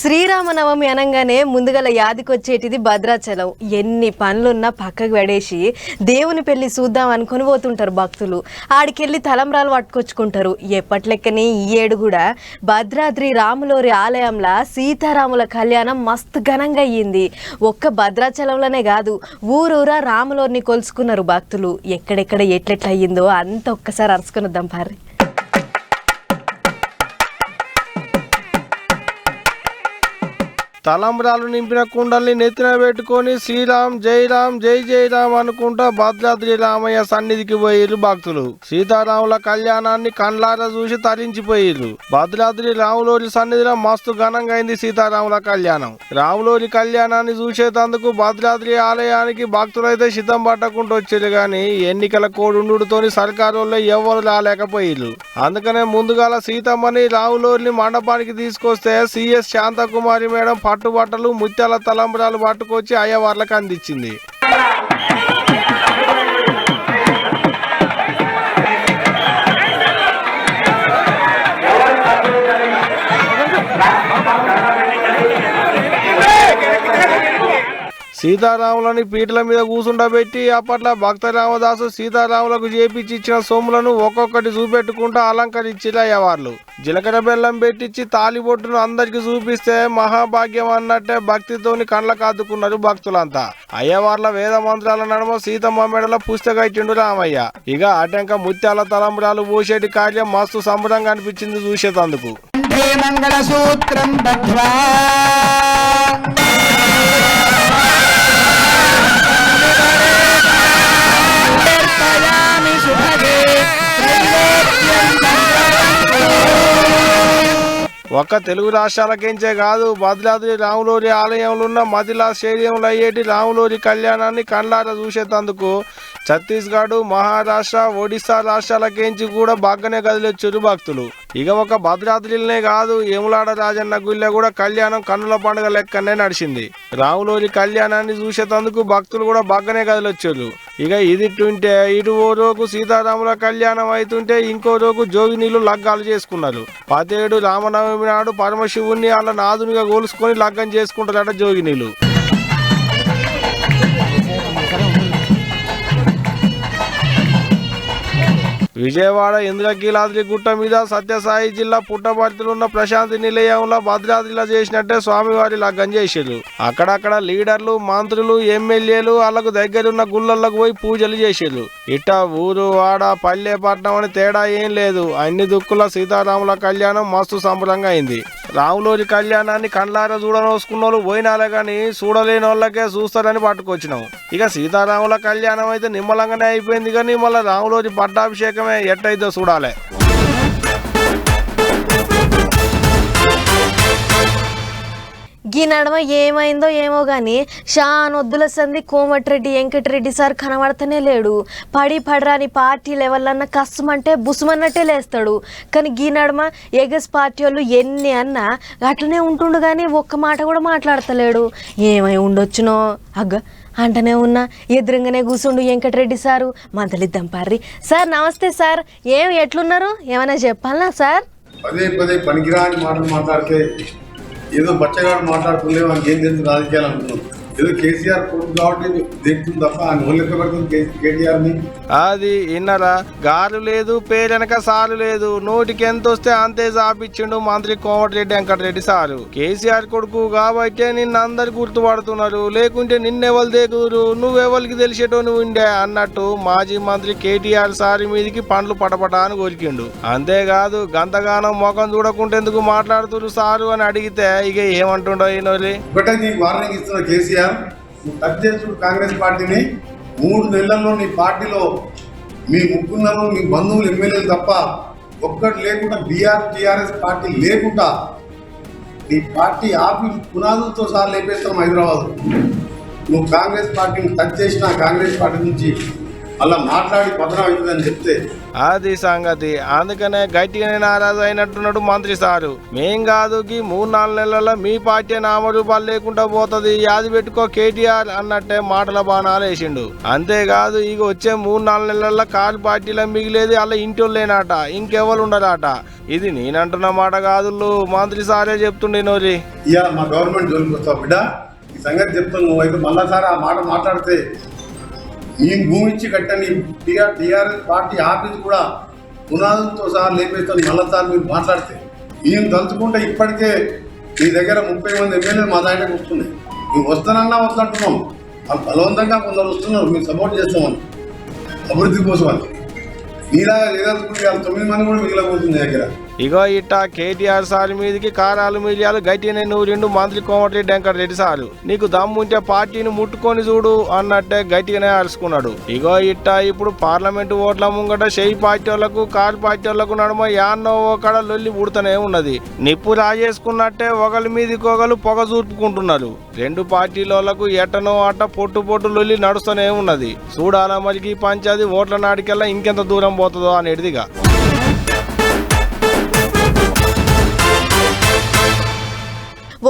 శ్రీరామనవమి అనగానే ముందుగల యాదికొచ్చేటిది భద్రాచలం. ఎన్ని పనులున్నా పక్కకు పడేసి దేవుని పెళ్ళి చూద్దాం అనుకుని పోతుంటారు భక్తులు. ఆడికెళ్ళి తలంబ్రాలు పట్టుకొచ్చుకుంటారు. ఎప్పట్లెక్కనే ఈ ఏడు కూడా భద్రాద్రి రాములోరి ఆలయంలో సీతారాముల కళ్యాణం మస్తు ఘనంగా అయ్యింది. ఒక్క భద్రాచలంలోనే కాదు ఊరూరా రాములోరిని కొలుసుకున్నారు భక్తులు. ఎక్కడెక్కడ ఎట్లెట్లా అంత ఒక్కసారి అరుచుకుని వద్దాం పారి తలంబ్రాలు నింపిన కుండల్ని నెత్తిన పెట్టుకొని శ్రీరామ్ జై రామ్ జై జై రామ్ అనుకుంటా భద్రాద్రి రామయ్య సన్నిధికి పోయిర్రు భక్తులు. సీతారాముల కళ్యాణాన్ని కండ్లారా చూసి తరించిపోయిరు భద్రాద్రి రాములోరి సన్నిధిలో మస్తు ఘనంగా అయింది సీతారాముల కళ్యాణం. రాములోరి కళ్యాణాన్ని చూసేటందుకు భద్రాద్రి ఆలయానికి భక్తులైతే సిద్ధం పట్టకుండా వచ్చారు గాని ఎన్నికల కోడుండుతోని సర్కారు ఎవరు రాలేకపోయిర్రు. అందుకనే ముందుగాల సీతమ్మని రాములోరిని మండపానికి తీసుకొస్తే సిఎస్ శాంతకుమారి మేడం పట్టుబట్టలు ముత్యాల తలంబరాలు పట్టుకొచ్చి అయ్యవార్లకు అందించింది. సీతారాములని పీటల మీద కూసుండబెట్టి అప్పట్లో భక్త రామదాసు సీతారాములకు చేపించి ఇచ్చిన సొమ్ములను ఒక్కొక్కటి చూపెట్టుకుంటూ అలంకరించిరు అయ్యవార్లు. జీలకర్ర బెల్లం పెట్టించి తాలిబొట్టును అందరికి చూపిస్తే మహాభాగ్యం అన్నట్టే భక్తితోని కండ్ల కాదుకున్నారు భక్తులంతా. అయ్యవార్ల వేద మంత్రాల నడుమ సీతమ్మ మెడల పుస్తక ఇచ్చిండు రామయ్య. ఇక అటంక ముత్యాల తలంబరాలు పోసేటి కార్యం మస్తు సంబరంగా అనిపించింది చూసేటందుకు. కంఠే మంగళసూత్రం ఒక్క తెలుగు రాష్ట్రాలకించే కాదు భద్రాద్రి రాములూరి ఆలయంలో ఉన్న మదిలా స్టేడియంలో అయ్యేటి రాములూరి కళ్యాణాన్ని కండ్లారా చూసేటందుకు ఛత్తీస్గఢ్ మహారాష్ట్ర ఒడిశా రాష్ట్రాలకించి కూడా బాగానే కదిలొచ్చారు భక్తులు. ఇక ఒక భద్రాద్రిలనే కాదు ఏములాడ రాజన్న గుళ్ళ కూడా కళ్యాణం కన్నుల పండుగ లెక్కనే నడిచింది. రాములోరి కళ్యాణాన్ని చూసేటందుకు భక్తులు కూడా బాగానే కదిలొచ్చారు. ఇక ఇది ఉంటే ఇటు ఓ రోజు సీతారాముల కళ్యాణం అవుతుంటే ఇంకో రోజు జోగినీళ్ళు లగ్గాలు చేసుకున్నారు. పతేడు రామనవమి నాడు పరమశివుణ్ణి వాళ్ళ నాదునిగా కోలుసుకొని లగ్గం చేసుకుంటారట జోగినీళ్ళు. విజయవాడ ఇంద్రకీలాద్రి గుట్ట మీద సత్యసాయి జిల్లా పుట్టపర్తిలో ఉన్న ప్రశాంతి నిలయంలో భద్రాద్రిలో చేసినట్టే స్వామివారి లగ్గం చేసారు అక్కడక్కడ లీడర్లు మంత్రులు ఎమ్మెల్యేలు వాళ్ళకు దగ్గరున్న గుళ్ళల్లోకి పోయి పూజలు చేసారు ఇట్ట ఊరు వాడ పల్లె అని తేడా ఏం లేదు. అన్ని దుక్కుల సీతారాముల కళ్యాణం మస్తు సంబరంగా అయింది. రాములోజు కళ్యాణాన్ని కండ్లారా చూడనోసుకున్న వాళ్ళు పోయినాలే కానీ చూడలేని వాళ్ళకే చూస్తారని పట్టుకొచ్చినాం ఇక సీతారాముల కళ్యాణం అయితే నిమ్మలంగానే అయిపోయింది కానీ మళ్ళీ రాములోజు పట్టాభిషేకమే ఎట్టయితే చూడాలి. గీ నడమ ఏమైందో ఏమో గాని షానొద్దుల సంది కోమటిరెడ్డి వెంకటరెడ్డి సార్ కనబడతనే లేడు. పడి పడరాని పార్టీ లెవెల్ అంటే బుసుమన్నట్టే లేస్తాడు. కానీ గీ నడమ ఎగస్ పార్టీ వాళ్ళు ఎన్ని అన్నా అట్లనే ఉంటుండు కానీ ఒక్క మాట కూడా మాట్లాడతలేడు. ఏమై ఉండొచ్చునో? అగ్గ అంటనే ఉన్నా. ఎదురుగానే కూర్చుండు వెంకటరెడ్డి సారు. మందలిద్దాం పార్రి. సార్ నమస్తే సార్. ఏం ఎట్లున్నారు? ఏమైనా చెప్పాలనా సార్? పదే పదే పనికిరాని మాటలు మాట్లాడితే ఏదో బచ్చగాడు మాట్లాడుతుండే మనకి ఏం తెలుసు రాజకీయాలు అనుకున్నాం. ఏదో కేసీఆర్ కొడుకు కాబట్టి దేకుతుంది తప్ప పడుతుంది అది ఇన్నరా గారు లేదు పేరెనక సారు లేదు. నోటికి ఎంత వస్తే అంతే చాపిచ్చిండు మంత్రి కోమటిరెడ్డి వెంకటరెడ్డి సారు. కేసీఆర్ కొడుకు కాబట్టి నిన్ను అందరు గుర్తుపడుతున్నారు. లేకుంటే నిన్నెవరు దేకుదురు నువ్వెవరికి తెలిసేటో నువ్వు ఉండే అన్నట్టు మాజీ మంత్రి కేటీఆర్ సారి మీదికి పండ్లు పటపట అని కొరికిండు అంతేకాదు గంతగానం ముఖం చూడకుంటే ఎందుకు మాట్లాడుతురు సారు అని అడిగితే ఇక ఏమంటుండో ఒకటే వార్నింగ్ ఇస్తున్న కేసీఆర్ నువ్వు టచ్ చేసుడు కాంగ్రెస్ పార్టీని మూడు నెలల్లో నీ పార్టీలో మీ ముగ్గురు మీ బంధువులు ఎమ్మెల్యేలు తప్ప ఒక్కటి లేకుండా బీఆర్ టీఆర్ఎస్ పార్టీ లేకుండా నీ పార్టీ ఆఫీస్ పునాదులతో సహా లేపేస్తాం హైదరాబాద్. నువ్వు కాంగ్రెస్ పార్టీని టచ్ చేసిన కాంగ్రెస్ పార్టీ నుంచి మళ్ళా మాట్లాడి పతనం అవుతుందని చెప్తే. అది సంగతి. అందుకనే గట్టిగానే నారాజు అయినట్టున్నాడు మంత్రి సారు. మేం కాదు గీ మూడు నాలుగు నెలల్లో మీ పార్టీ నామరూపాలు లేకుండా పోతుంది. యాది పెట్టుకో కేటీఆర్ అన్నట్టే మాటల బాణాలు వేసిండు. అంతేకాదు ఇక వచ్చే మూడు నాలుగు నెలల్లో కారు పార్టీలో మిగిలేది అలా ఇంటి లేనాట ఇంకెవరు ఉండరాట. ఇది నేనంటున్న మాట కాదు మంత్రి సారే చెప్తుండే నోరి. ఇవాళ మా గవర్నమెంట్ జోలికి వస్తావు బిడ్డ. ఈ సంగతి చెప్తాను నువ్వైతే మళ్ళాసారి ఆ మాట మాట్లాడితే మేము భూమి ఇచ్చి కట్టని టీఆర్ టీఆర్ఎస్ పార్టీ ఆఫీస్ కూడా పునాదులతో సహా లేపేస్తాను మళ్ళాసారి మీరు మాట్లాడితే. మేము తలుచుకుంటే ఇప్పటికే మీ దగ్గర ముప్పై మంది ఎమ్మెల్యేలు మా దాంట్లో వస్తున్నాయి మేము వస్తానన్నా వస్తుంటున్నాం వాళ్ళు బలవంతంగా కొందరు వస్తున్నారు. మేము సపోర్ట్ చేస్తామని. అభివృద్ధి కోసం అని మీలాగా లేదనుకుంటే తొమ్మిది మంది కూడా మిగిలిపోతుంది దగ్గర. ఇగో ఇట్ట కేటీఆర్ సార్ మీదకి కారాలు మిలియాలు గట్టినే నువ్వు రెండు మంత్రి కోమటిరెడ్డి వెంకట రెడ్డి సారు. నీకు దమ్ముంటే పార్టీని ముట్టుకొని చూడు అన్నట్టే గట్టిగానే అరుచుకున్నాడు. ఇగో ఇట్ట ఇప్పుడు పార్లమెంటు ఓట్ల ముంగట షెయి పార్టీ వాళ్ళకు కారు పార్టీ వాళ్ళకు నడుమ యాన్నో ఒకడ లొల్లి పుడుతూనే ఉన్నది. నిప్పు రాజేసుకున్నట్టే ఒకరి మీదకి ఒకరు పొగ చూపుకుంటున్నారు. రెండు పార్టీలకు ఎట్టనో అట్ట పొట్టు పొట్టు లొల్లి నడుస్తూనే ఉన్నది. చూడాలా మరికి పంచాది ఓట్ల నాటికెల్లా ఇంకెంత దూరం పోతుందో అనేటిదిగా.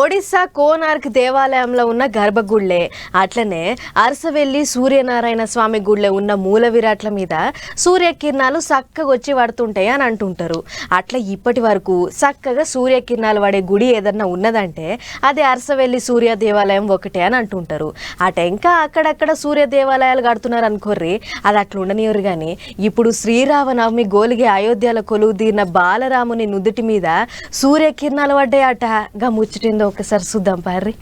ఒడిశా కోనార్క్ దేవాలయంలో ఉన్న గర్భగుళ్ళే. అట్లనే అరసవెల్లి సూర్యనారాయణ స్వామి గుళ్ళే ఉన్న మూల విరాట్ల మీద సూర్యకిరణాలు చక్కగా వచ్చి పడుతుంటాయి అని అంటుంటారు. అట్లా ఇప్పటి వరకు చక్కగా సూర్యకిరణాలు పడే గుడి ఏదన్నా ఉన్నదంటే అది అరసవెల్లి సూర్య దేవాలయం ఒకటే అని అంటుంటారు. అట ఇంకా అక్కడక్కడ సూర్య దేవాలయాలు కడుతున్నారు అనుకోర్రి అది అట్లా ఉండనివ్వరు కానీ ఇప్పుడు శ్రీరామనవమి గోలిగే అయోధ్యలో కొలువు తీరిన బాలరాముని నుదుటి మీద సూర్యకిరణాలు పడ్డాయట. గా ముచ్చటిందో ఒకసారి చూద్దాం పారి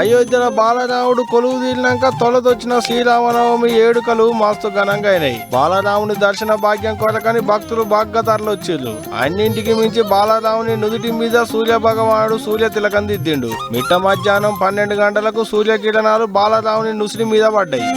అయోధ్యలో బాలరాముడు కొలువు తీరినాక తొలదొచ్చిన శ్రీరామనవమి ఏడుకలు మస్తు ఘనంగా అయినాయి. బాలరాముని దర్శన భాగ్యం కొరకని భక్తులు బాగ్గా వచ్చిండ్రు అన్నింటికి మించి బాలరాముని నుదుటి మీద సూర్య భగవానుడు సూర్య తిలకం దిద్దిండు. మిట్ట మధ్యాహ్నం పన్నెండు గంటలకు సూర్యకిరణాలు బాలరాముని నుసిరి మీద పడ్డాయి.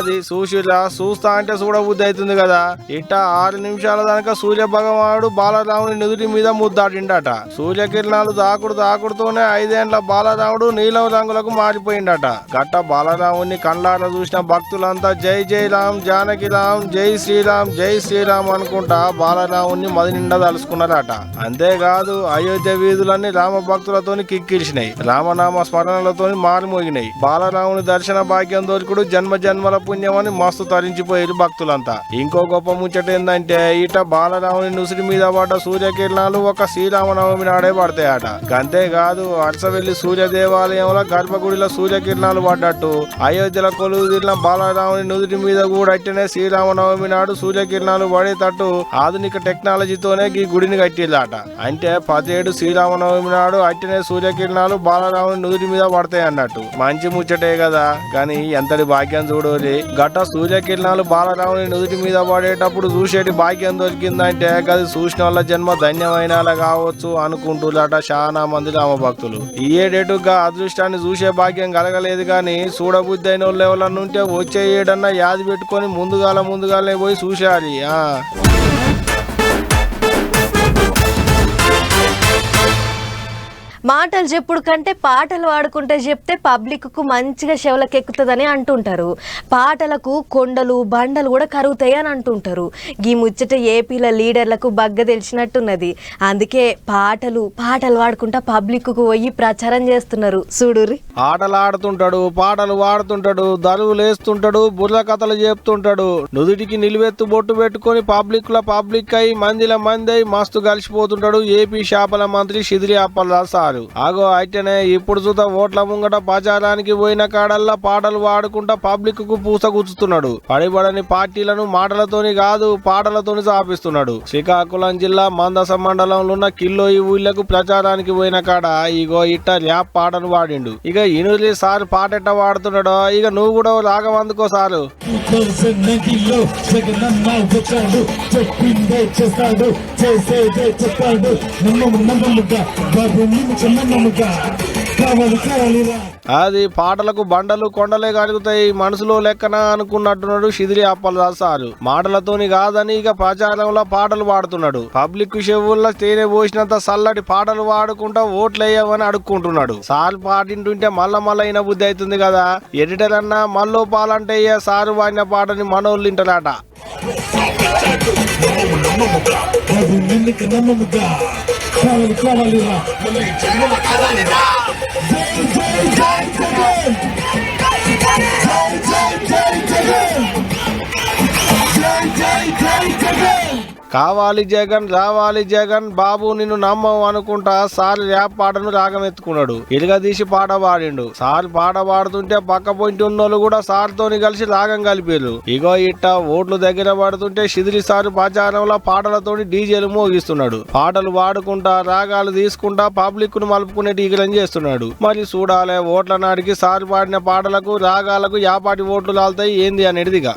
అది చూసిరా చూస్తా అంటే చూడబుద్ధి అవుతుంది కదా. ఇట్ట ఆరు నిమిషాల దాకా సూర్య భగవానుడు బాలరాముని నుదుటి మీద ముద్దాడిండట సూర్యకిరణాలు దాకుడు దాకుడుతోనే ఐదేండ్ల బాలరాముడు నీలం రంగులకు మారిపోయిండట. గట్ట బాలరాముని కండ్లార చూసిన భక్తులంతా జై జై రామ్ జానకి రామ్ జై శ్రీరామ్ జై శ్రీరామ్ అనుకుంటా బాలరాముని మది నిండా తలుసుకున్నారట. అంతేకాదు అయోధ్య వీధులన్నీ రామ భక్తులతోని కిక్కిరిసినాయి. రామనామ స్మరణలతోని మారుమోగినాయి. బాలరాముని దర్శన భాగ్యం దొరుకుడు జన్మ జన్మల పుణ్యమని మస్తు తరించిపోయారు భక్తులంతా. ఇంకో గొప్ప ముచ్చట ఏంటంటే ఇట బాలరాముని నుసిరి మీద పడ్డ సూర్యకిరణాలు ఒక శ్రీరామనవమి నాడే పడతాయట. అంతేకాదు అరసవెల్లి సూర్య దేవాలయంలో గర్భగుడిలో సూర్యకిరణాలు పడ్డట్టు అయోధ్యలో కొలువు తీరిన బాలరాముని నుదుటి మీద కూడా అట్టనే శ్రీరామనవమి నాడు సూర్యకిరణాలు పడేటట్టు ఆధునిక టెక్నాలజీతోనే ఈ గుడిని కట్టిందట అంటే పదిహేడు శ్రీరామనవమి నాడు అట్టనే సూర్యకిరణాలు బాలరాముని నుదుటి మీద పడతాయి అన్నట్టు మంచి ముచ్చటే కదా కానీ ఎంతటి భాగ్యం చూడోరి. గట్ట సూర్యకిరణాలు బాలరాముని నుదుటి మీద పడేటప్పుడు చూసేటి భాగ్యం దొరికిందంటే అది చూసిన వాళ్ళ జన్మ ధన్యమైన కావచ్చు అనుకుంటున్నారట చాలా మంది రామ భక్తులు. ఈ ఏడేటుగా అదృష్టాన్ని చూసే భాగ్యం కలగలేదు కానీ చూడబుద్ధి అయిన వాళ్ళు ఎవరన్నా ఉంటే వచ్చే ఏడన్నా యాది పెట్టుకొని ముందుగాల ముందుగాలే పోయి చూసేయాలి. మాటలు చెప్పుడు కంటే పాటలు పాడుకుంటే చెప్తే పబ్లిక్కు మంచిగా చెవులకు ఎక్కుతుందని అంటుంటారు. పాటలకు కొండలు బండలు కూడా కరుగుతాయి అని అంటుంటారు. ఈ ముచ్చట ఏపీల లీడర్లకు బగ్గ తెలిసినట్టున్నది. అందుకే పాటలు పాటలు పాడుకుంటా పబ్లిక్కు పోయి ప్రచారం చేస్తున్నారు. చూడురి ఆటలు ఆడుతుంటాడు పాటలు పాడుతుంటాడు దరువు వేస్తుంటాడు బుర్ర కథలు చెప్తుంటాడు. నుదుటికి నిలువెత్తు బొట్టు పెట్టుకొని పబ్లిక్లో పబ్లిక్ అయి మందిల మంది అయి మస్తు కలిసిపోతుంటాడు ఏపీ శాపల మంత్రి షిదిరి అప్పలరాజు సార్. సారు ఆగో అయితేనే ఇప్పుడు చూత ఓట్ల ముంగట ప్రచారానికి పోయిన కాడల్లా పాటలు పాడుకుంటా పబ్లిక్కు పూసగుచ్చుతున్నాడు పడిబడని పార్టీలను మాటలతోని కాదు పాటలతోని సాపిస్తున్నాడు. శ్రీకాకుళం జిల్లా మందస మండలంలో ఉన్న కిల్లో ఈ ఊళ్ళకు ప్రచారానికి పోయిన కాడ ఇగో ఇట్ట ర్యాప్ పాటను పాడిండు. ఇక ఇనులి సార్ పాట ఎట్ట వాడుతున్నాడో ఇక నువ్వు కూడా రాగం అందుకో సారు. చెప్పిందే చేస్తాడు చేసేదే చెప్పాడు. నమ్మము నమ్మముగా బాబు నిన్ను నమ్మముగా కావాలి కావాలిరా అది పాటలకు బండలు కొండలే కలుగుతాయి మనసులో లెక్కన అనుకున్నట్టున్నాడు షిదిరి అప్పలదాస్ సారు. మాటలతోని కాదని ఇక ప్రచారంలో పాటలు పాడుతున్నాడు. పబ్లిక్ చెవుల్లో తేనె పోసినంత చల్లటి పాటలు పాడుకుంటా ఓట్లు వేయమని అడుక్కుంటున్నాడు. సార్ పాటింటుంటే మళ్ళా మళ్ళా అయిన బుద్ధి అవుతుంది కదా. ఎడిటర్ అన్నా మళ్ళీ పాలంటే ఇయ్య సారు వాడిన పాటని మనోళ్ళు వింటారట. కావాలి కావాలి జగన్ జై జై జై జగన్ జై జై జై జగన్ కావాలి జగన్ రావాలి జగన్ బాబు నిన్ను నమ్మవు అనుకుంటా సార్ ర్యాప్ పాటను రాగం ఎత్తుకున్నాడు ఇరగదీసి పాట పాడిండు. సార్ పాట పాడుతుంటే పక్క పొంటి ఉన్నోళ్ళు కూడా సార్ తోని కలిసి రాగం కలిపారు. ఇగో ఇట్ట ఓట్లు దగ్గర పడుతుంటే షిదిరి సార్ ప్రచారంలో పాటలతోని డీజేలు మోగిస్తున్నాడు. పాటలు పాడుకుంటా రాగాలు తీసుకుంటా పబ్లిక్ను మలుపుకునే టీకలం చేస్తున్నాడు. మరి చూడాలే ఓట్ల నాటికి సార్ పాడిన పాటలకు రాగాలకు యాపాటి ఓట్లు లాలుతాయి ఏంది అనేదిగా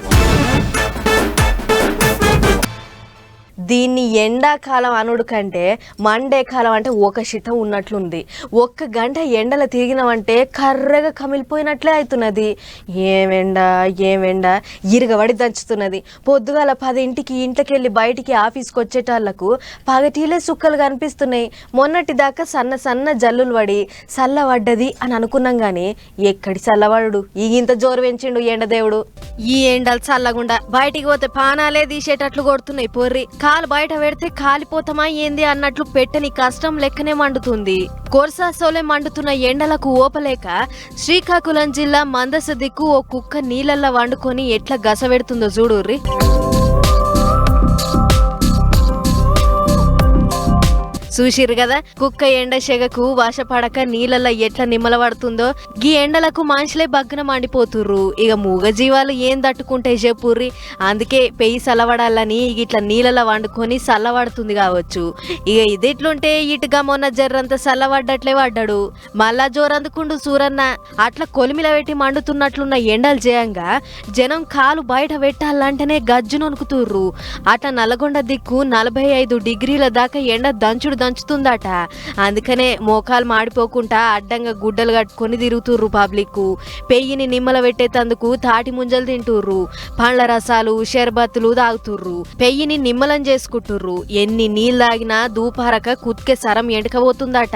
దీన్ని ఎండాకాలం అనుడు కంటే మండే కాలం అంటే ఒక శితం ఉన్నట్లుంది. ఒక్క గంట ఎండలు తిరిగినామంటే కర్రగా కమిలిపోయినట్లే అవుతున్నది ఏమెండ ఏమెండ ఇరగబడి దంచుతున్నది. పొద్దుగాల పదింటికి ఇంట్లోకెళ్ళి బయటికి ఆఫీస్కి వచ్చేటాళ్ళకు పగటీలే సుక్కలు కనిపిస్తున్నాయి. మొన్నటి దాకా సన్న సన్న జల్లులు పడి చల్లబడ్డది అని అనుకున్నాం కానీ ఎక్కడి చల్లబడు ఇంత జోరు పెంచిండు ఎండదేవుడు ఈ ఎండలు చల్లగుండా బయటికి పోతే పానాలే తీసేటట్లు కొడుతున్నాయి పొర్రి. కాలు బయట పెడితే కాలిపోతామా ఏంది అన్నట్లు పెట్టని కష్టం లెక్కనే మండుతుంది. కోర్సాసోలే మండుతున్న ఎండలకు ఓపలేక శ్రీకాకుళం జిల్లా మందస దిక్కు ఓ కుక్క నీళ్ళల్లో వండుకొని ఎట్లా గసవెడుతుందో చూడుర్రి. చూసిరు కదా? కుక్క ఎండ శగకు వాష పడక నీళ్ళల్లో ఎట్లా నిమ్మలబడుతుందో? గీ ఎండలకు మనుషులే బగ్గున మండిపోతుర్రు. ఇక మూగ జీవాలు ఏం తట్టుకుంటే చెప్పుర్రి? అందుకే పెయ్యి చల్లబడాలని ఇట్లా నీళ్ళలో వండుకొని చల్లబడుతుంది కావచ్చు. ఇక ఇదిట్లుంటే ఇటుగా మొన్న జర్రంత చల్లబడ్డట్లే పడ్డాడు. మళ్ళా జోరందుకుండు సూరన్న. అట్లా కొలిమిల పెట్టి మండుతున్నట్లున్న ఎండలు చేయంగా జనం కాలు బయట పెట్టాలంటేనే గజ్జు నొనుకుతుర్రు. అట్లా నల్గొండ దిక్కు నలభై ఐదు డిగ్రీల దాకా ఎండ దంచుడు దంచుతుందట. అందుకనే మోకాలు మాడిపోకుండా అడ్డంగా గుడ్డలు కట్టుకొని తిరుగుతుర్రు పబ్లిక్ పెయ్యిని నిమ్మల పెట్టేతందుకు తాటి ముంజలు తింటుర్రు. పండ్ల రసాలు షర్బత్తులు తాగుతుర్రు. పెయ్యిని నిమ్మలం చేసుకుంటుర్రు. ఎన్ని నీళ్ళు తాగినా దూపారక కుత్కే సరం ఎండకపోతుందట.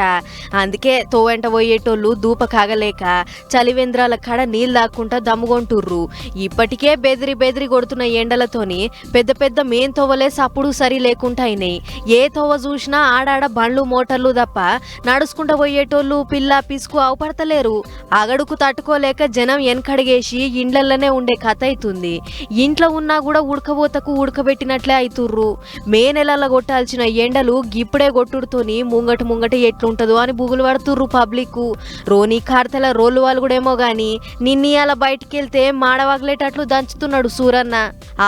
అందుకే తోవెంట పోయేటోళ్ళు దూప కాగలేక చలివేంద్రాల కాడ నీళ్ళు తాక్కుంటా దమ్ముగొంటుర్రు ఇప్పటికే బెదిరి బెదిరి కొడుతున్న ఎండలతోని పెద్ద పెద్ద మేన్ తోవలే సప్పుడు సరి లేకుండా అయినాయి ఏ తోవ చూసినా ఆడాడ బండ్లు మోటార్లు తప్ప నడుచుకుంటూ పోయేటోళ్ళు పిల్ల పిసుకు అవపడతలేరు అగడుకు తట్టుకోలేక జనం వెనకడిగేసి ఇండ్లలోనే ఉండే కథ అవుతుంది ఇంట్లో ఉన్నా కూడా ఉడకబోతకు ఉడకబెట్టినట్లే అవుతుర్రు మే నెలల్లో కొట్టాల్సిన ఎండలు గిప్పుడే కొట్టుడుతోని ముంగట ముంగట ఎట్లుంటుందో అని బుగులు పడుతుర్రు పబ్లిక్ రోనీ కార్తెల రోలు వాళ్ళు కూడా ఏమో గాని నిన్ని అలా బయటికి వెళ్తే మాడవగలేటట్లు దంచుతున్నాడు సూరన్న.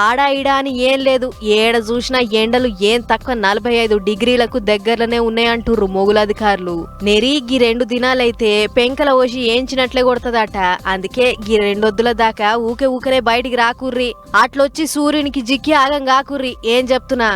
ఆడా ఈడా అని ఏం లేదు. ఏడ చూసినా ఎండలు ఏం తక్కువ నలభై ఐదు డిగ్రీలకు దగ్గర దగ్గరలోనే ఉన్నాయంటుర్రు మొగులధికారులు నెరి గీ రెండు దినాలైతే పెంకల ఓసి ఏంచినట్లే కొడతదట. అందుకే గీ రెండొద్దుల దాకా ఊకే ఊకనే బయటికి రాకుర్రి. అట్లొచ్చి సూర్యునికి జిక్కి ఆగం కాకుర్రి ఏం చెప్తున్నా?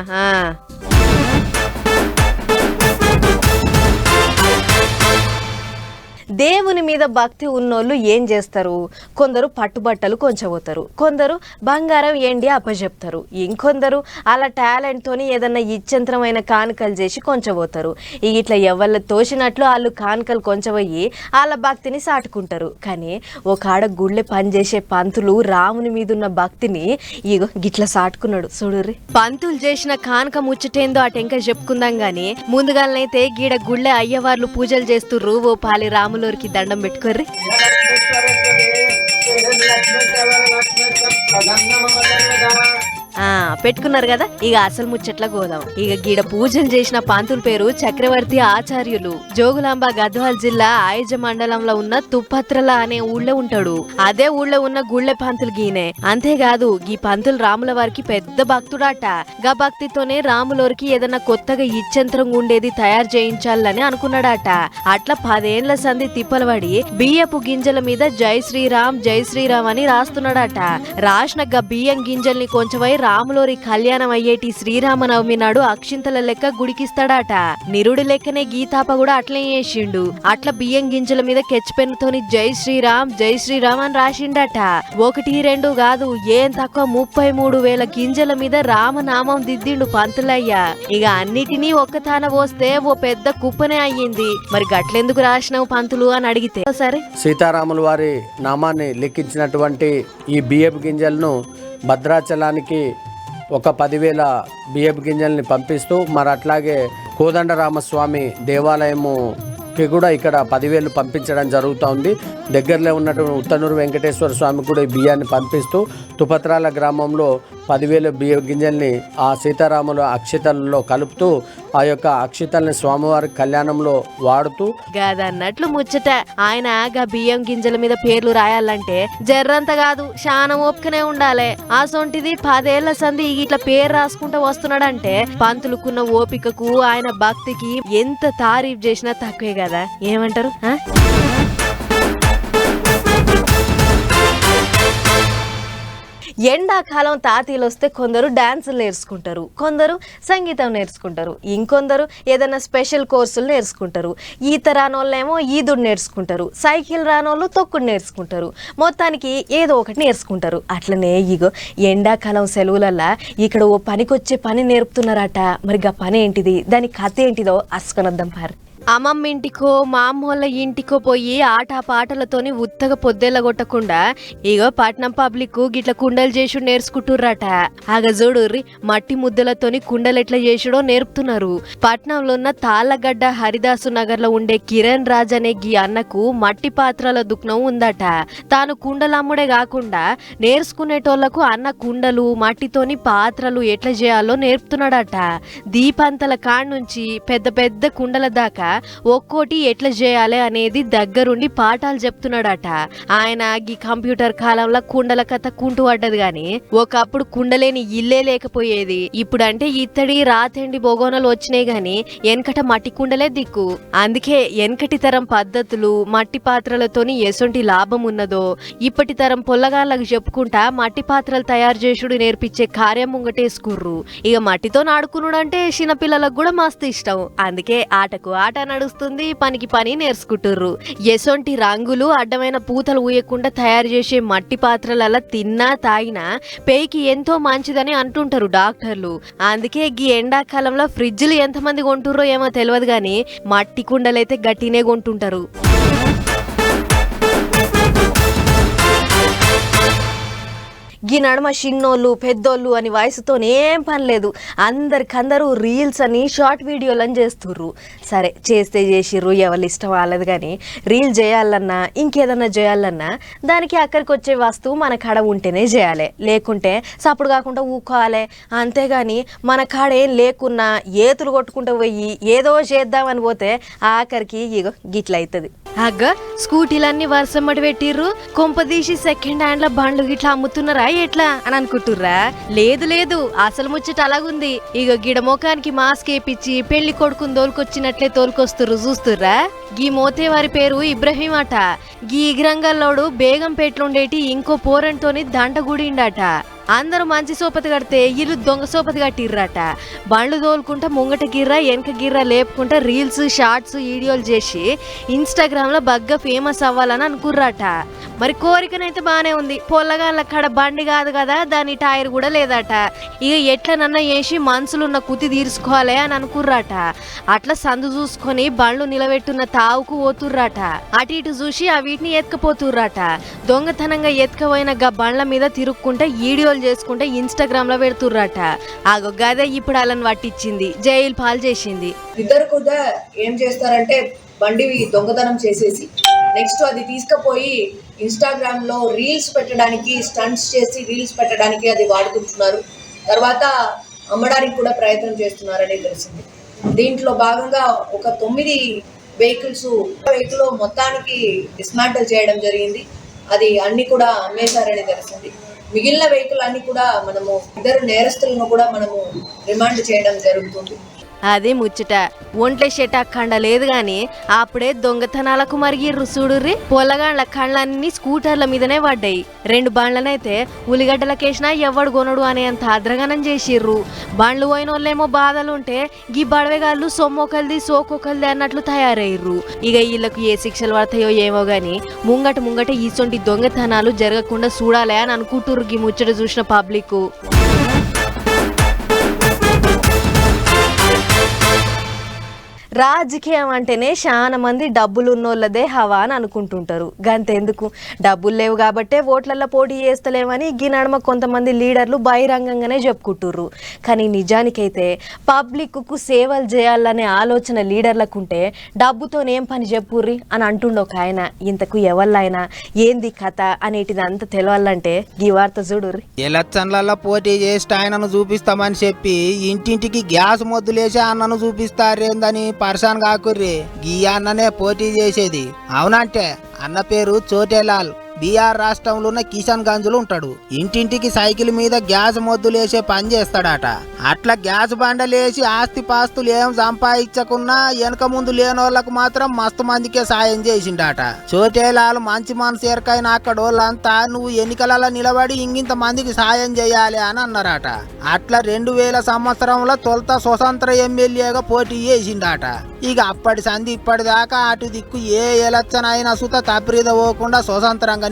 దేవుని మీద భక్తి ఉన్నోళ్ళు ఏం చేస్తారు? కొందరు పట్టుబట్టలు కొంచబోతారు. కొందరు బంగారం ఎండి అప్పచెప్తారు ఇంకొందరు అలా టాలెంట్తోని ఏదన్నా ఇచ్చంతరమైన కానుకలు చేసి కొంచబోతారు. ఇట్లా ఎవళ్ళ తోచినట్లు వాళ్ళు కానుకలు కొంచబోయి వాళ్ళ భక్తిని సాటుకుంటారు. కానీ ఒక ఆడ గుళ్ళె పనిచేసే పంతులు రాముని మీద ఉన్న భక్తిని ఇగో గిట్లా సాటుకున్నాడు. చూడుర్రి. పంతులు చేసిన కానుక ముచ్చటేందో ఆ టెంక చెప్పుకుందాం గాని ముందుగాలనైతే గీడ గుళ్ళె అయ్యవార్లు పూజలు చేస్తుర్రు రూవో పాలి రాములోరికి దండం పెట్టుకోర్రి. ఆ పెట్టుకున్నారు కదా? ఇక అసలు ముచ్చట్ల గోదాం. ఇక గీడ పూజలు చేసిన పాంతుల పేరు చక్రవర్తి ఆచార్యులు. జోగులాంబ గద్వాల్ జిల్లా ఆయజ మండలంలో ఉన్న తుప్పత్రల అనే ఊళ్ళో ఉంటాడు. అదే ఊళ్ళో ఉన్న గుళ్ళె పంతులు గీనే. అంతేకాదు ఈ పంతులు రాముల వారికి పెద్ద భక్తుడాట. గా భక్తితోనే రాములోరికి ఏదన్నా కొత్తగా ఇచ్చంతరం ఉండేది తయారు చేయించాలని అనుకున్నాడట. అట్లా పదేండ్ల సంధి తిప్పలవాడి బియ్యపు గింజల మీద జై శ్రీరామ్ జై శ్రీరామ్ అని రాస్తున్నాడట. రాసిన గా బియ్యం గింజల్ని కొంచెమై రాములోరి కళ్యాణం అయ్యేటి శ్రీరామనవమి నాడు అక్షింతల లెక్క గుడికిస్తాడట. నిరుడి లెక్కనే గీతాప కూడా అట్లే చేసిండు. అట్లా బియ్యం గింజల మీద కెచ్ పెన్నుతోని జై శ్రీరామ్ జై శ్రీరామ్ అని రాసిండట. ఒకటి రెండు కాదు ఏం తక్కువ ముప్పై మూడు వేల గింజల మీద రామనామం దిద్దిండు పంతులయ్య. ఇక అన్నిటినీ ఒక్కతాన పోస్తే ఓ పెద్ద కుప్పనే అయ్యింది. మరి గట్లెందుకు రాసినావు పంతులు అని అడిగితే? సరే. సీతారాములు వారి నామాన్ని లెక్కించినటువంటి ఈ బియ్యపు గింజలను భద్రాచలానికి ఒక పదివేల బియ్యపు గింజల్ని పంపిస్తూ మరి అట్లాగే కోదండరామస్వామి దేవాలయముకి కూడా ఇక్కడ పదివేలు పంపించడం జరుగుతోంది. దగ్గరలో ఉన్నటువంటి ఉత్తనూరు వెంకటేశ్వర స్వామి కూడా ఈ బియ్యాన్ని పంపిస్తూ తుపత్రాల గ్రామంలో పదివేల బియ్య గింజల్ని ఆ సీతారాముల అక్షితలలో కలుపుతూ ఆ యొక్క అక్షితల్ని స్వామివారి కళ్యాణంలో వాడుతూ గదన్నట్లు ముచ్చట. ఆయన గా బియ్యం గింజల మీద పేర్లు రాయాలంటే జర్రంత కాదు శానం ఓపికనే ఉండాలి. ఆ సొంటిది పదేళ్ళ సంధి ఇట్లా పేరు రాసుకుంటూ వస్తున్నాడంటే పంతులుకున్న ఓపికకు ఆయన భక్తికి ఎంత తారీఫ్ చేసినా తక్కువే కదా. ఏమంటారు ఎండాకాలం తాతీలు వస్తే కొందరు డాన్సులు నేర్చుకుంటారు కొందరు సంగీతం నేర్చుకుంటారు ఇంకొందరు ఏదైనా స్పెషల్ కోర్సులు నేర్చుకుంటారు. ఈత రానోళ్ళేమో ఈదుడు నేర్చుకుంటారు సైకిల్ రానోళ్ళు తొక్కుడు నేర్చుకుంటారు మొత్తానికి ఏదో ఒకటి నేర్చుకుంటారు. అట్లనే ఇగో ఎండాకాలం సెలవులల్లా ఇక్కడ ఓ పనికొచ్చే పని నేర్పుతున్నారట. మరి గా పని ఏంటిది దాని కథ ఏంటిదో అస్కొనొద్దాం పారు. అమ్మమ్మ ఇంటికో మా అమ్మోళ్ళ ఇంటికో పోయి ఆట పాటలతోని ఉత్తగా పొద్దెల్ల కొట్టకుండా ఇగో పట్నం పబ్లిక్ గిట్ల కుండలు చేసుడు నేర్చుకుంటుర్రట. ఆగ చూడుర్రి మట్టి ముద్దలతోని కుండలు ఎట్లా చేసుడో నేర్పుతున్నారు. పట్నంలో ఉన్న తాళ్ళగడ్డ హరిదాసు నగర్లో ఉండే కిరణ్ రాజ్ అనే గీ అన్నకు మట్టి పాత్రల దుఃఖం ఉందట. తాను కుండలమ్ముడే కాకుండా నేర్చుకునేటోళ్ళకు అన్న కుండలు మట్టితోని పాత్రలు ఎట్లా చేయాలో నేర్పుతున్నాడట. దీపంతల కాడ నుంచి పెద్ద పెద్ద కుండల దాకా ఒక్కోటి ఎట్లా చేయాలి అనేది దగ్గరుండి పాఠాలు చెప్తున్నాడట. ఆయన ఈ కంప్యూటర్ కాలంలో కుండల కథ కుంటు పడ్డది గాని ఒకప్పుడు కుండలేని ఇల్లే లేకపోయేది. ఇప్పుడంటే ఇత్తడి రాతెండి బొగోనలు వచ్చినాయి గాని వెనకట మట్టి కుండలే దిక్కు. అందుకే వెనకటి తరం పద్ధతులు మట్టి పాత్రలతోని ఎసొంటి లాభం ఉన్నదో ఇప్పటి తరం పొల్లగాళ్ళకు చెప్పుకుంటా మట్టి పాత్రలు తయారు చేసుడు నేర్పించే కార్యం ముంగటేసుకుర్రు. ఇక మట్టితో ఆడుకునుడు అంటే చిన్నపిల్లలకు కూడా మస్తు ఇష్టం. అందుకే ఆటకు ఆట నడుస్తుంది పనికి పని నేర్చుకుంటుర్రు. ఎసొంటి రంగులు అడ్డమైన పూతలు ఊయకుండా తయారు చేసే మట్టి పాత్రలలో తిన్నా తాగినా పేయికి ఎంతో మంచిదని అంటుంటారు డాక్టర్లు. అందుకే గీ ఎండాకాలంలో ఫ్రిడ్జ్లు ఎంతమంది కొంటుర్రో ఏమో తెలియదు కానీ మట్టి కుండలైతే గట్టినే కొంటుంటారు. ఈ నడమ చిన్నోళ్ళు పెద్దోళ్ళు అని వయసుతో ఏం పని లేదు. అందరికందరూ రీల్స్ అని షార్ట్ వీడియోలు అని చేస్తుర్రు. సరే చేస్తే చేసిర్రు ఎవరి ఇష్టం వాళ్ళది కానీ. రీల్ చేయాలన్నా ఇంకేదన్నా చేయాలన్నా దానికి అక్కడికి వచ్చే వస్తువు మన కాడ ఉంటేనే చేయాలి. లేకుంటే సప్పుడు కాకుండా ఊకోవాలి. అంతేగాని మన కాడ ఏం లేకున్నా ఏతులు కొట్టుకుంటూ పోయి ఏదో చేద్దామని పోతే ఆఖరికి ఇగో గిట్ల అవుతుంది అగ్గ స్కూటీలన్నీ వర్షం పెట్టిర్రు. కొంపదీసి సెకండ్ హ్యాండ్ల బండ్లు గిట్లా అమ్ముతున్నారా ఎట్లా అని అనుకుంటుర్రా? లేదు లేదు అసలు ముచ్చట అలాగుంది. ఇక గిడ ముఖానికి మాస్క్ వేపించి పెళ్ళి కొడుకుని తోలుకొచ్చినట్లే తోలుకొస్తుర్రు చూస్తుర్రా? గీ మోతే వారి పేరు ఇబ్రహీం అట. గీ ఇగ్రంగల్లోడు బేగంపేటలుండేటి ఇంకో పోరంతోని దండగుడిండట. అందరూ మంచి సోపతి కడితే ఇల్లు దొంగ సోపతి కట్టిర్రట. బండ్లు తోలుకుంటా ముంగట గిర్రా వెనక గిర్రా లేపుకుంటా రీల్స్ షార్ట్స్ వీడియోలు చేసి ఇన్స్టాగ్రామ్లో బాగా బగ్గా ఫేమస్ అవ్వాలని అనుకుర్రట. మరి కోరికనైతే బాగానే ఉంది. పొల్లగాళ్ళ కాడ బండి కాదు కదా దాని టైర్ కూడా లేదట. ఇక ఎట్లనన్నా వేసి మనసులున్న కుతి తీర్చుకోవాలి అని అనుకుర్రట. అట్లా సందు చూసుకొని బండ్లు నిలబెట్టున్న తావుకు పోతుర్రట. అటు ఇటు చూసి ఆ వీటిని ఎత్తుకపోతుర్రట. దొంగతనంగా ఎత్తుకపోయిన గా బండ్ల మీద తిరుక్కుంటే వీడియోలు చేసుకుంటే ఇన్స్టాగ్రామ్లో పెడుతుర్రట. ఆగో గదే ఇప్పుడు వాళ్ళని పట్టించింది జైలు పాలు చేసింది. ఇద్దరు కూడా ఏం చేస్తారంటే బండి దొంగతనం చేసేసి నెక్స్ట్ అది తీసుకుపోయి ఇన్స్టాగ్రామ్లో రీల్స్ పెట్టడానికి స్టంట్స్ చేసి రీల్స్ పెట్టడానికి అది వాడుకుంటున్నారు. తర్వాత అమ్మడానికి కూడా ప్రయత్నం చేస్తున్నారని తెలిసింది. దీంట్లో భాగంగా ఒక తొమ్మిది వెహికల్స్ వెహికల్ మొత్తానికి డిస్మాంటల్ చేయడం జరిగింది. అది అన్ని కూడా అమ్మేశారని తెలిసింది. మిగిలిన వెహికల్ అన్ని కూడా మనము ఇద్దరు నేరస్తులను కూడా మనము రిమాండ్ చేయడం జరుగుతుంది. అది ముచ్చట. ఒంట్లే షెట్ లేదు గాని అప్పుడే దొంగతనాలకు మరిగిర్రు చూడుర్రి. పొలగాండ్ల కళ్ళన్నీ స్కూటర్ల మీదనే పడ్డాయి. రెండు బండ్లనైతే ఉలిగడ్డలకేసినా ఎవడు కొనడు అనేంత అద్రగనం చేసిర్రు. బండ్లు పోయిన వాళ్ళేమో బాధలుంటే గీ బడవేగాళ్ళు సొమ్మొకల్ది సోకొకల్ది అన్నట్లు తయారయ్యారు ఇక వీళ్ళకు ఏ శిక్షలు పడతాయో ఏమో గాని ముంగట ముంగట ఈసొంటి దొంగతనాలు జరగకుండా చూడాలి అని అనుకుంటుర్రు గీ ముచ్చట చూసిన పబ్లిక్ రాజకీయం అంటేనే చాలా మంది డబ్బులు ఉన్నోళ్ళదే హవా అని అనుకుంటుంటారు. గంతెందుకు? డబ్బులు లేవు కాబట్టే ఓట్లల్లో పోటీ చేస్తలేమని ఈ నడమ కొంతమంది లీడర్లు బహిరంగంగానే చెప్పుకుంటుర్రు. కానీ నిజానికైతే పబ్లిక్కు సేవలు చేయాలనే ఆలోచన లీడర్లకు ఉంటే డబ్బుతోనేం పని చెప్పుర్రి అని అంటుండే ఒక ఆయన. ఇంతకు ఎవళ్ళైనా? ఏంది కథ అనేటిది అంత తెలవాలంటే ఈ వార్త చూడుర్రి. ఎలక్షన్లలో పోటీ చేసి ఆయనను చూపిస్తామని చెప్పి ఇంటింటికి గ్యాస్ మొద్దులేసి అన్నను చూపిస్తారేందని పర్సన్ కాకుర్రి గీ అన్ననే పోటీ చేసేది. అవునంటే అన్న పేరు చోటేలాల్. బీఆర్ రాష్ట్రంలో ఉన్న కిషన్ గంజ్లో ఉంటాడు. ఇంటింటికి సైకిల్ మీద గ్యాస్ మొద్దులేసే పని చేస్తాడట. అట్లా గ్యాస్ బండలేసి ఆస్తి పాస్తులు ఏం సంపాదించకున్నా వెనక ముందు లేనోళ్ళకు మాత్రం మస్తు మందికే సాయం చేసిండట. చోటేలాలు మంచి మనసు ఎరకైన అక్కడ వాళ్ళంతా నువ్వు ఎన్నికలలో నిలబడి ఇంగింత మందికి సాయం చేయాలి అని అన్నారట. అట్లా రెండు వేల సంవత్సరంలో తొలత స్వతంత్ర ఎమ్మెల్యేగా పోటీ చేసిండట. ఇక అప్పటి సంధి ఇప్పటిదాకా అటు దిక్కు ఏ ఎలక్షన్ అయినా సుత తప్రీద పోకుండా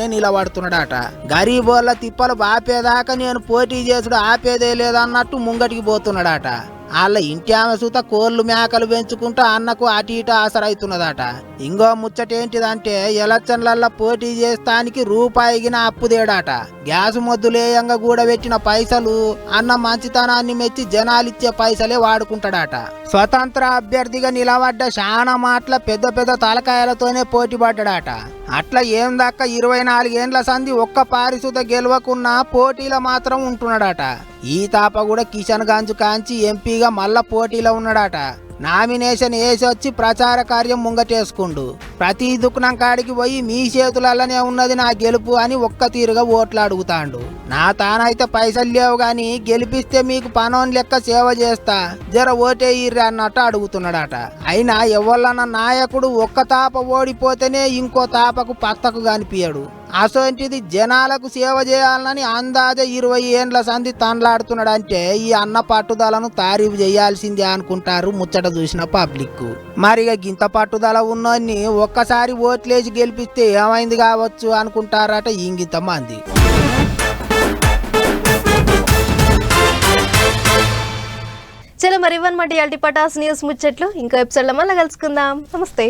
అని నిలబడుతున్నాడట గరీబోళ్ళ తిప్పలు బాపేదాకా నేను పోటీ చేసుడు ఆపేదే లేదన్నట్టు ముంగటికి పోతున్నాడట. వాళ్ళ ఇంటి ఆమె సూత కోళ్ళు మేకలు పెంచుకుంటూ అన్నకు అటు ఇటు ఆసరైతున్నదట. ఇంకో ముచ్చటేంటిదంటే ఎలక్షన్లల్లో పోటీ చేస్తానికి రూపాయిగిన అప్పు తేడాట. గ్యాస్ మొద్దులేయంగా కూడబెట్టిన పైసలు అన్న మంచితనాన్ని మెచ్చి జనాలిచ్చే పైసలే వాడుకుంటాడట. స్వతంత్ర అభ్యర్థిగా నిలబడ్డ చాలా మాటల పెద్ద పెద్ద తలకాయలతోనే పోటీ పడ్డాడట అట్లా ఏం దాకా ఇరవై నాలుగేండ్ల సంధి ఒక్క పారిశుద్ధ గెలవకున్న పోటీలో మాత్రం ఉంటున్నాడట. ఈ తాప కూడా కిషన్ గంజ్ కాంచి ఎంపీగా మళ్ళా పోటీలో ఉన్నాడట. నామినేషన్ వేసి వచ్చి ప్రచార కార్యం ముంగటేసుకుండు. ప్రతి దుకుణం కాడికి పోయి మీ చేతులలోనే ఉన్నది నా గెలుపు అని ఒక్క తీరుగా ఓట్లు అడుగుతాండు నా తానైతే పైసలు లేవు గాని గెలిపిస్తే మీకు పనోన్ లెక్క సేవ చేస్తా. జర ఓటే ఇర్రి అన్నట్టు అడుగుతున్నాడట. అయినా ఎవళ్ళన్న నాయకుడు ఒక్క తాప ఓడిపోతేనే ఇంకో తాపకు పత్తకు కనిపించడు అసొంటిది జనాలకు సేవ చేయాలని అందాజ ఇరవై ఏండ్ల సంధి తండ్లాడుతున్నాడంటే ఈ అన్న పట్టుదలను తారీఫు చేయాల్సిందే అనుకుంటారు ముచ్చట చూసిన పబ్లిక్. మరిగా గింత పట్టుదల ఉన్నోన్ని ఒక్కసారి ఓట్లేసి గెలిపిస్తే ఏమైంది కావచ్చు అనుకుంటారట ఇంగిత మంది. చలో మరి ఇవ్వనమాట ఇవాళ పటాస్ న్యూస్ ముచ్చట్లు ఇంకో ఎపిసోడ్లో మళ్ళీ కలుసుకుందాం. నమస్తే.